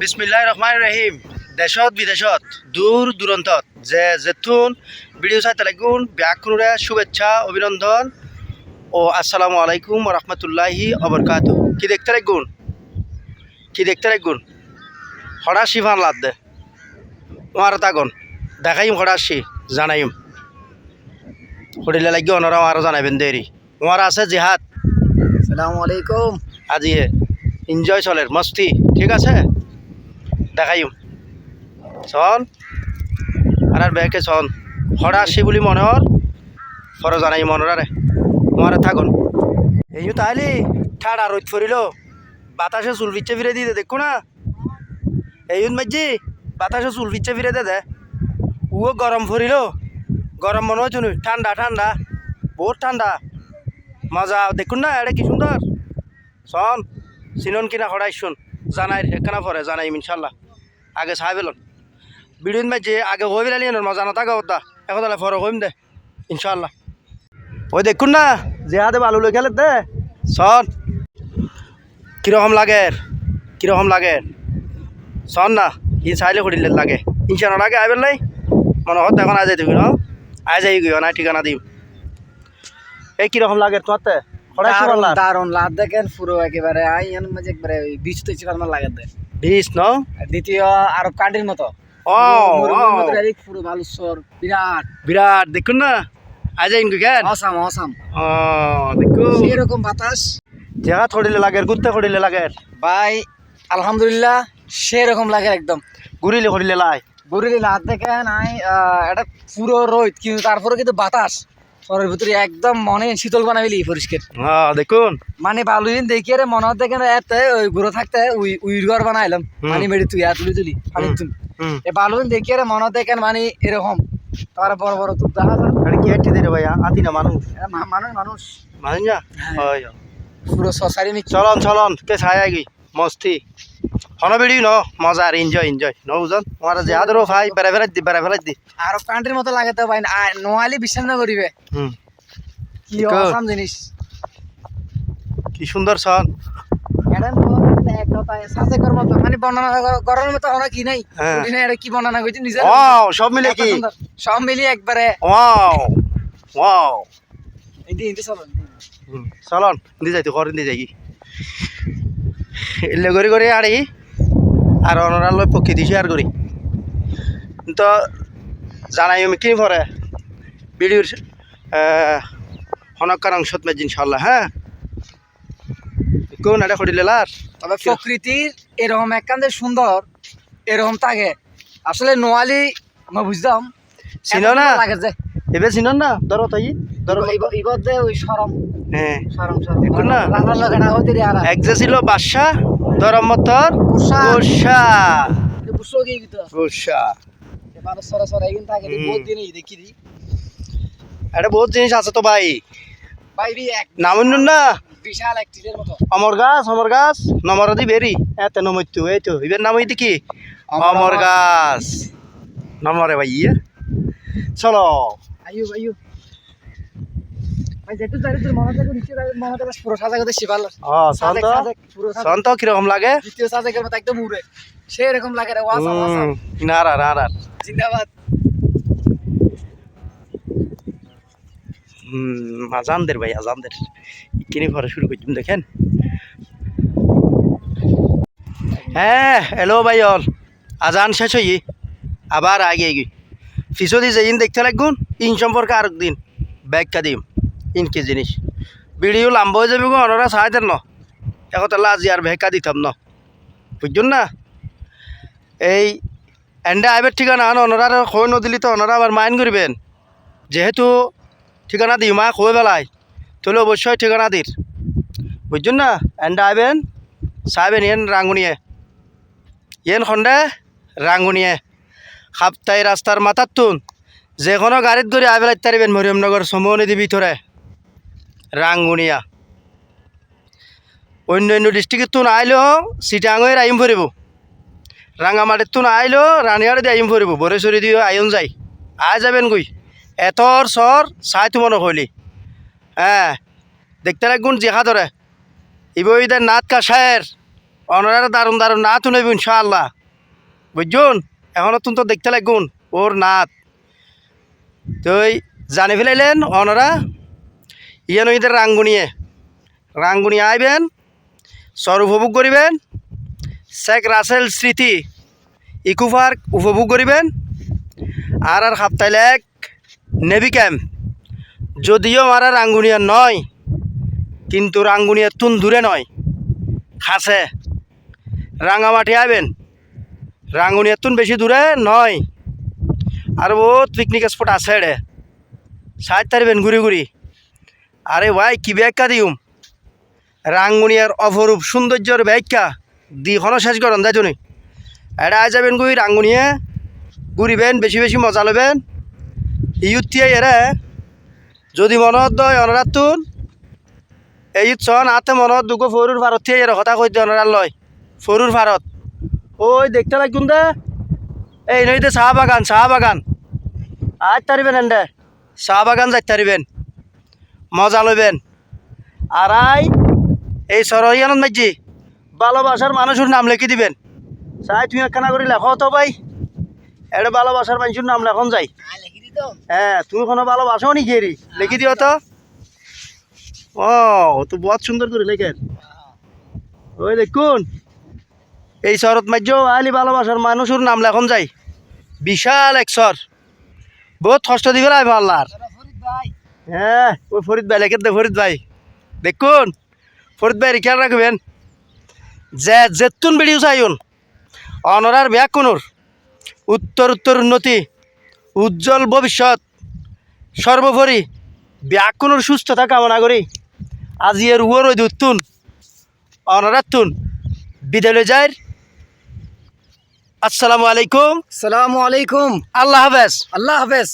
বিসমিল্লাহ রহমান রহিম। দেশত বিদেশত দূর দূরান্তত। যে যেতুন ভিডিও চাইতে লাগুন ব্যাকুরে শুভেচ্ছা অভিনন্দন ও আসসালামু আলাইকুম রহমতুল্লাহি অবরকাত কি দেখতে লাগুন কি দেখতে লাগুন হঠাৎ শিফান লাদ দে। আমার তাগন। দেখাইম হঠাৎ জানাইম। হরিলে লাগি অনরাও আরও জানাইবেন দেরি। আমার আছে জিহাদ। সালামু আলাইকুম। আজি এনজয় চলের মস্তি। ঠিক আছে? দেখাইম চন আর বেকে চন হরা আসি বুলি মনৰ ফর জানাই মনরারে তোমার থাকুন। এই তাইলি ঠাড়া রোদ ফরিল বাতাসে চুল ফিচ্ছে ফিরে দিতে দেখো না। এই মাঝি বাতাসে চুল ফিচ্ছে ফিরে দে ও গরম ফরিল গরম মনে হচ্ছে ঠান্ডা ঠান্ডা বহুত ঠান্ডা মজা, দেখুন না এটা কি সুন্দর শোন, চিনন কিনা সদায় শুন জানাই একখানা পরে জানাই ইনশাল্লাহ। আগে চাই পেলন বিড়িন মাঝে আগে হয়ে পেলালি মজা নাথাকা ওটা এখন তাহলে ফরক হইম দে ইনশাল্লাহ ওই দেখুন না যে হাতে বালু লই খেলে দে শোন কীরকম লাগে কীরকম লাগে। শোন না ই চাইলে সুধিলে লাগে। ইনশাল্লাহ লাগে আই পেলাই। মনে হত এখন আই যাই ন? আই যাই গিয়ে না ঠিকানা দিম। এই কীরকম লাগে তোমার দারুণ সুরাল্লা দেখেন পুরো একেবারে। আই এর মাঝে একবারে বীজ তো লাগে দেয় বিশ ন? দ্বিতীয় আরব কান্ট্রির মতো। ও পুরো বালুচর বিরাট। বিরাট দেখুন না। আজ ইনকু কেন অসাম অসাম। ও দেখুন। এরকম বাতাস। জায়গা থড়িলে লাগে গুত্তে খড়িলে লাগে। ভাই আলহামদুলিল্লাহ সেরকম লাগে একদম। গুড়িলে খড়িলে লাই বুড়িলি লাদ দেখেন আই আহ, এটা পুরো রোদ কিন্তু তারপরে কিন্তু বাতাস। ভিতরে একদম মনে শীতল বানাবিলি পরিষ্কার। হ্যাঁ দেখুন। মানে বালুইন দেখিয়ে রে মনে হতে কেন এতে ওই গুঁড়ো থাকতে উই উইর ঘর বানাইলাম। হুম। পানি মেরে তুই আর তুলি তুলি পানি। তুল। এ বালুইন দেখিয়ে রে মনে হতে কেন মানে এরকম। তারপরে বড় বড় তুপ দেখা যায়। এটা কি দেরে ভাইয়া? আতি না মানুষ? মানুষ মানুষ। মানুষ যা হয়। পুরো সসারি চলন চলন কে ছায় আগি মস্তি। হন বিড়ি ন মজা আর এনজয় এনজয় ন বুঝন আমার জাহাদ রো ভাই বেড়া বেড়া দি বেড়া বেড়া দি। আর কান্ট্রির মতো লাগে তো ভাই নোয়ালি বিশ্বাস না করিবে হুম। কি অসাম জিনিস। কি সুন্দর সন এটা তো এক কথায় সাথে কর মতো মানে বর্ণনা করার মতো আমরা কি নাই? হ্যাঁ। না এটা কি বর্ণনা ওয়াও সব মিলে কি। সব একবারে। Wow wow. চলন দি যাই তো ঘর দি যাই। এলে করি করি আড়ি আর অনরাল প্রকৃতি শেয়ার করি তো জানাই আমি কি পরে ভিডিওর হনকার অংশত মেজ ইনশাল্লাহ হ্যাঁ কোন এটা করিলে লার তবে প্রকৃতির এরকম একখান সুন্দর এরকম থাকে আসলে নোয়ালি মই বুঝতাম চিনো না? লাগে যে এবার চিনন না? ধরো তাই ধরো। ইব- ইবত যে ওই সরম হ্যাঁ। না? এক যে ছিল ধরমতর বহুত দিনই দেখি দি। এটা বহুত জিনিস আছে তো ভাই। নামুন না? বিশাল এক টিলের মতো। অমর গাছ অমর গাছ। নমরদি বেরি এতে নমত্যু এই তো। এবার নাম হইতে কি? অমর গাছ। নমরে ভাই ইয়ে। চলো। আয়ু আয়ু কীরকম লাগে? দ্বিতীয় সাজেকের মতো একদম উড়ে। সেরকম লাগে রে জিন্দাবাদ। আজানদের ভাই আজানদের। কিনে ঘরে শুরু করছি দেখেন। হ্যাঁ হ্যালো ভাই অল আজান শেষ হই আবার আগে এগি ফিসো দিয়ে ইন দেখতে লাগুন ইন সম্পর্কে আর দিন ব্যাখ্যা দিম। ইন কি জিনিস। ভিডিও লাম্ব হয়ে যাবে ওনারা সাহায্য দেন ন। এখন তাহলে আজি আর ব্যাখ্যা দিতাম ন। বুঝছেন না? এই এন্ডে আইবের ঠিকানা ওনারা খৈ নদিলি তো ওনারা আবার মাইন করবেন যেহেতু ঠিকানা দিই মা খোয়ে বেলায় তাহলে অবশ্যই ঠিকানা দির বুঝছেন না? এন্ডা আইবেন চাইবেন ইয়েন রাঙ্গুনিয়ে ইয়েন খন্ডে রাঙ্গুনিয়ে সাপ্তাহি রাস্তার মাথার তুন। যে কোনো গাড়িত করে আইবেলাই তারিবেন মরিয়মনগর সমনিধি ভিতরে রাঙ্গুনিয়া। অন্য অন্য ডিস্ট্রিক্টের তুন আইলেও চিটাঙের আইম ফুরিব রাঙামাটির তুন আইলেও রানিয়ারে দিয়ে আইম ফুরিব বরেশ্বরী দিয়ে আইন যাই আই যাবেন গই এতর সর চাই তো মনে হইলি হ্যাঁ দেখতে রাখুন জিহা ধরে ইবইদের নাত কাশায়ের অনারা দারুণ দারুণ নাত নেব ইনশাআল্লাহ। বুঝছুন? এখনও তুমি তো দেখতে লাগুন ওর নাত। তুই জানি ফেলাইলেন অনারা। ইয়ে নইদের রাঙ্গুনিয়ে। রাঙ্গুনি আইবেন সর উপভোগ করিবেন, শেখ রাসেল স্মৃতি ইকো পার্ক উপভোগ করিবেন, আর আর সাপ্তাহিক এক নেভি ক্যাম্প। যদিও আমার রাঙ্গুনিয়ার নয়, কিন্তু রাঙ্গুনিয়ার তুন দূরে নয়, খাসে। রাঙামাটি আইবেন রাঙ্গুনিয়ার তুন বেশি দূরে নয়। আর বহুত পিকনিক স্পট আছে রে সাইড তারিবেন ঘুরি ঘুরি। আরে ভাই, কি ব্যাখ্যা দিউম? রাঙ্গুনিয়ার অপরূপ সৌন্দর্যর ব্যাখ্যা দি হন শেষ করেন তুমি এটা আই যাবেন গুই রাঙ্গুনিয়ে? ঘুরিবেন, বেশি বেশি মজা লবেন ইউথিয়ে এরে যদি মনত দয় অনরাত তুন। এই চন আতে মনত দুগো ফরুর ভারত এর কথা কইতে অনরার লয়। ফরুর ভারত। ওই দেখতে লাগুন দে। এই নইতে চাহ বাগান চাহ বাগান আজ তারিবেন এন্ডে চাহ বাগান যাই তারিবেন। মজা লইবেন। আর আই এই সরহিয়ানত মাইজি ভালোবাসার মানুষের নাম লিখে দিবেন। চাই তুমি একখানা করে লেখো তো ভাই। এটা ভালোবাসার মানুষের নাম লেখন যাই। হ্যাঁ তুমি কোনো ভালোবাসো নি গেরি লিখে দিও তো। ও তো বহুত সুন্দর করে লেখেন। ওই দেখুন এই শরৎ মার্য আলি ভালোবাসার মানুষের নাম লেখন যাই। বিশাল এক সর বহুত কষ্ট দিবে আল্লাহর হ্যাঁ ওই ফরিদ ভাই লেখে দে ফরিদ ভাই। দেখুন ফরিদ ভাই খেয়াল রাখবেন। যে জেতুন ভিডিও চাইন অনরার ব্যাকুনুর উত্তর উত্তর উন্নতি উজ্জ্বল ভবিষ্যৎ সর্বোপরি ব্যাকুনুর সুস্থতা কামনা করি আজি এর উয়র ওই দুতুন অনরাতুন বিদ্যালয় যাই। আসসালামু আলাইকুম। সালামু আলাইকুম। আল্লাহ হাফেজ। আল্লাহ হাফেজ।